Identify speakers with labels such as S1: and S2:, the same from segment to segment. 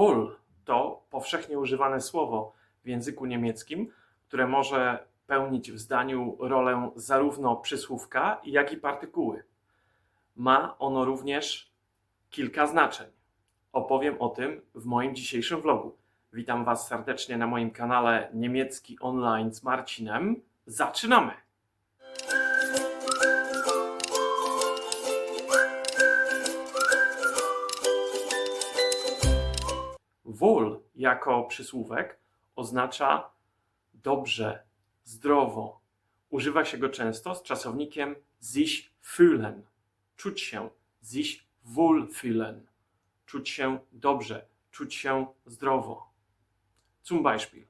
S1: Wohl to powszechnie używane słowo w języku niemieckim, które może pełnić w zdaniu rolę zarówno przysłówka, jak i partykuły. Ma ono również kilka znaczeń. Opowiem o tym w moim dzisiejszym vlogu. Witam Was serdecznie na moim kanale Niemiecki Online z Marcinem. Zaczynamy! Wohl jako przysłówek oznacza dobrze, zdrowo. Używa się go często z czasownikiem sich fühlen. Czuć się, sich wohlfühlen. Czuć się dobrze, czuć się zdrowo. Zum Beispiel.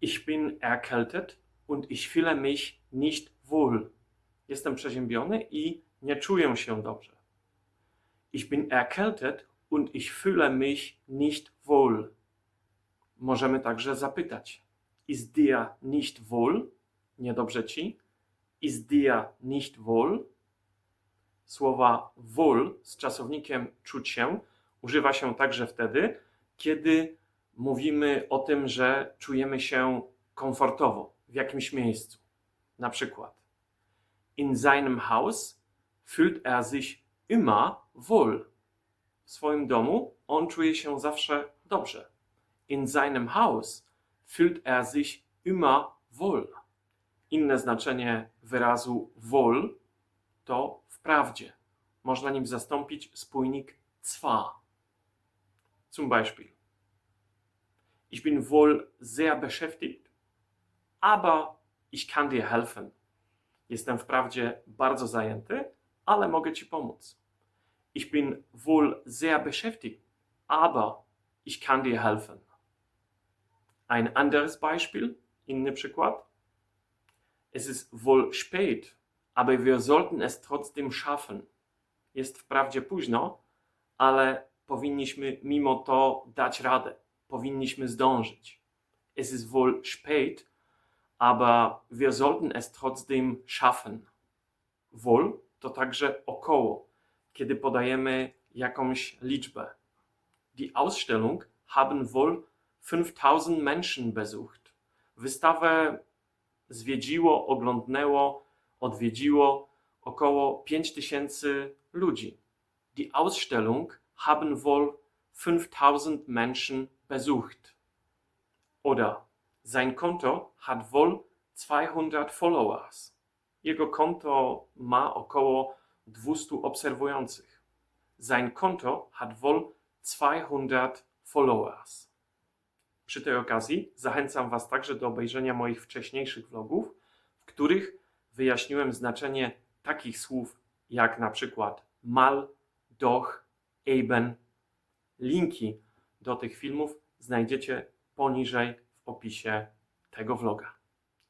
S1: Ich bin erkältet und ich fühle mich nicht wohl. Jestem przeziębiony i nie czuję się dobrze. Ich bin erkältet und ich fühle mich nicht wohl. Możemy także zapytać: Ist dir nicht wohl? Niedobrze ci? Ist dir nicht wohl? Słowa wohl z czasownikiem czuć się używa się także wtedy, kiedy mówimy o tym, że czujemy się komfortowo w jakimś miejscu. Na przykład: In seinem Haus fühlt er sich immer wohl w swoim domu on czuje się zawsze dobrze. In seinem Haus fühlt er sich immer wohl. Inne znaczenie wyrazu wohl to wprawdzie. Można nim zastąpić spójnik zwar. Zum Beispiel. Ich bin wohl sehr beschäftigt, aber ich kann dir helfen. Jestem wprawdzie bardzo zajęty, ale mogę ci pomóc. Ich bin wohl sehr beschäftigt, aber ich kann dir helfen. Ein anderes Beispiel, inny przykład. Es ist wohl spät, aber wir sollten es trotzdem schaffen. Jest wprawdzie późno, ale powinniśmy mimo to dać radę. Powinniśmy zdążyć. Es ist wohl spät, aber wir sollten es trotzdem schaffen. Wohl to także około kiedy podajemy jakąś liczbę. Die Ausstellung haben wohl 5000 Menschen besucht. Wystawę zwiedziło, oglądnęło, odwiedziło około 5000 ludzi. Die Ausstellung haben wohl 5000 Menschen besucht. Oder sein Konto hat wohl 200 followers. Jego konto ma około 200 obserwujących. Sein Konto hat wohl 200 followers. Przy tej okazji zachęcam Was także do obejrzenia moich wcześniejszych vlogów, w których wyjaśniłem znaczenie takich słów jak na przykład mal, doch, eben. Linki do tych filmów znajdziecie poniżej w opisie tego vloga.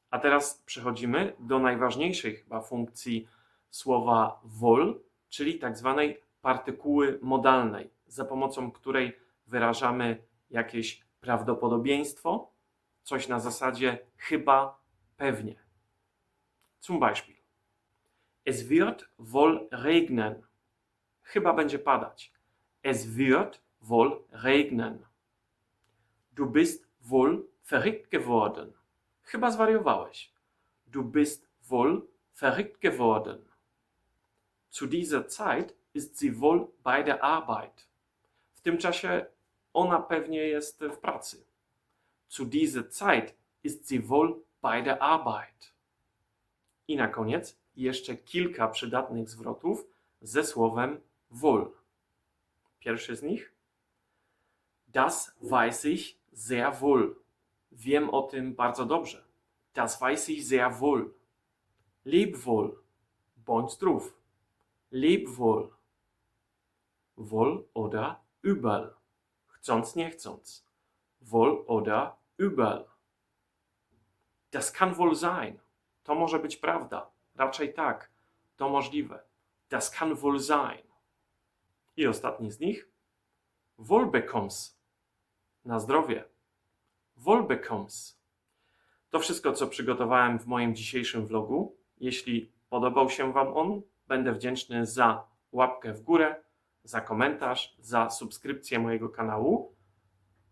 S1: A teraz przechodzimy do najważniejszej chyba funkcji słowa wohl, czyli tak zwanej partykuły modalnej, za pomocą której wyrażamy jakieś prawdopodobieństwo, coś na zasadzie chyba, pewnie. Zum Beispiel. Es wird wohl regnen. Chyba będzie padać. Es wird wohl regnen. Du bist wohl verrückt geworden. Chyba zwariowałeś. Du bist wohl verrückt geworden. Zu dieser Zeit ist sie wohl bei der Arbeit. W tym czasie ona pewnie jest w pracy. Zu dieser Zeit ist sie wohl bei der Arbeit. I na koniec jeszcze kilka przydatnych zwrotów ze słowem wohl. Pierwszy z nich. Das weiß ich sehr wohl. Wiem o tym bardzo dobrze. Das weiß ich sehr wohl. Leb wohl. Bądź zdrów. Leb wohl. Wohl oder übel. Chcąc, nie chcąc. Wohl oder übel. Das kann wohl sein. To może być prawda. Raczej tak. To możliwe. Das kann wohl sein. I ostatni z nich. Wohlbekommst. Na zdrowie. Wohlbekommst. To wszystko, co przygotowałem w moim dzisiejszym vlogu. Jeśli podobał się Wam on, będę wdzięczny za łapkę w górę, za komentarz, za subskrypcję mojego kanału.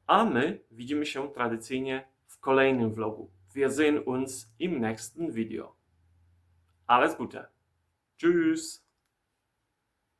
S1: A my widzimy się tradycyjnie w kolejnym vlogu. Wir sehen uns im nächsten Video. Alles Gute. Tschüss.